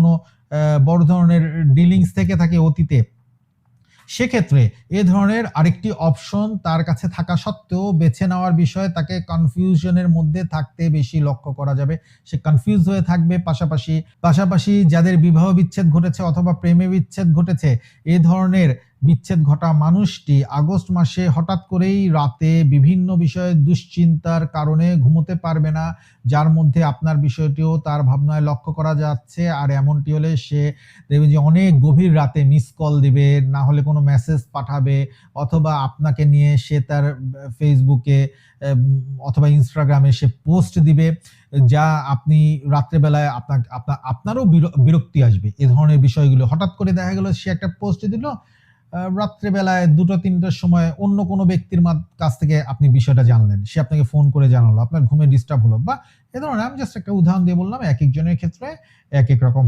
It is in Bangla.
কোনো বড় ধরনের ডিলিংস থেকে থাকে অতীতে। সেক্ষেত্রে এ ধরনের আরেকটি অপশন তার কাছে থাকা সত্ত্বেও বেছে নেওয়ার বিষয়ে তাকে কনফিউশনের মধ্যে থাকতে বেশি লক্ষ্য করা যাবে। সে কনফিউজ হয়ে থাকবে, পাশাপাশি পাশাপাশি যাদের বিবাহ বিচ্ছেদ ঘটেছে অথবা প্রেমে বিচ্ছেদ ঘটেছে, এ ধরনের বিচ্ছেদ ঘটা মানুষটি আগস্ট মাসে হঠাৎ করেই রাতে বিভিন্ন বিষয়ে দুশ্চিন্তার কারণে ঘুমোতে পারবে না, যার মধ্যে আপনার বিষয়টিও তার ভাবনায় লক্ষ্য করা যাচ্ছে। আর এমনটি হলে সে দেখবে যে অনেক গভীর রাতে মিস কল দিবে, না হলে কোনো মেসেজ পাঠাবে, অথবা আপনাকে নিয়ে সে তার ফেসবুকে অথবা ইনস্টাগ্রামে সে পোস্ট দিবে, যা আপনি রাত্রেবেলায় আপনার আপনার আপনারও বির- বিরক্তি আসবে। এ ধরনের বিষয়গুলো। হঠাৎ করে দেখা গেল সে একটা পোস্ট দিল রাত্রেবেলায় দুটো, তিনটার সময় অন্য কোনো ব্যক্তির কাছ থেকে আপনি বিষয়টা জানলেন। সে আপনাকে ফোন করে জানালো, আপনার ঘুমে ডিস্টার্ব হলো বা এ ধরনের, আমি জাস্ট একটা উদাহরণ দিয়ে বললাম এক একজনের ক্ষেত্রে এক এক রকম